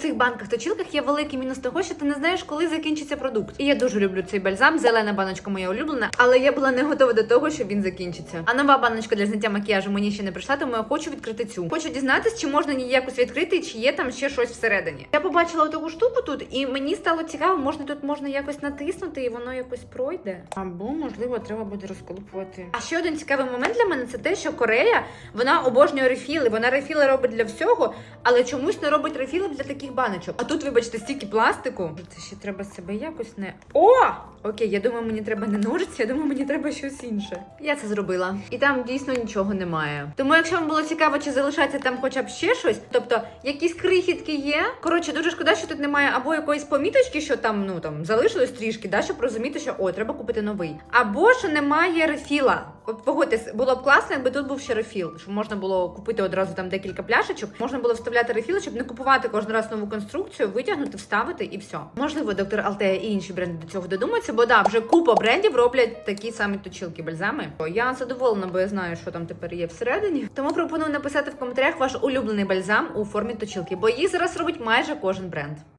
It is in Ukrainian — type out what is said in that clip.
цих банках точілках є великий мінус того, що ти не знаєш, коли закінчиться продукт. І я дуже люблю цей бальзам. Зелена баночка моя улюблена, але я була не готова до того, що він закінчиться. А нова баночка для зняття макіяжу мені ще не прийшла, тому я хочу відкрити цю. Хочу дізнатися, чи можна її якось відкрити, чи є там ще щось всередині. Я побачила таку штуку тут, і мені стало цікаво, можна тут можна якось натиснути, і воно якось пройде. Або можливо треба буде розколупувати. А ще один цікавий момент для мене це те, що Корея вона обожнює рефіли. Вона рефіли робить для всього, але чомусь не робить рефіли для таких баночок. А тут, вибачте, стільки пластику. Це ще треба себе якось не. О! Окей, я думаю, мені треба не ножиці, я думаю, мені треба щось інше. Я це зробила. І там дійсно нічого немає. Тому, якщо вам було цікаво, чи залишається там хоча б ще щось, тобто якісь крихітки є. Коротше, дуже шкода, що тут немає або якоїсь поміточки, що там ну там залишилось трішки, да, щоб розуміти, що о, треба купити новий. Або що немає рефіла. Погодьтесь, було б класно, якби тут був ще рефіл, щоб можна було купити одразу там декілька пляшечок, можна було вставляти рефіл, щоб не купувати кожен раз нову конструкцію, витягнути, вставити і все. Можливо, доктор Алтея і інші бренди до цього додумаються, бо да, вже купа брендів роблять такі самі точилки бальзами. Я задоволена, бо я знаю, що там тепер є всередині. Тому пропоную написати в коментарях ваш улюблений бальзам у формі точилки, бо їх зараз робить майже кожен бренд.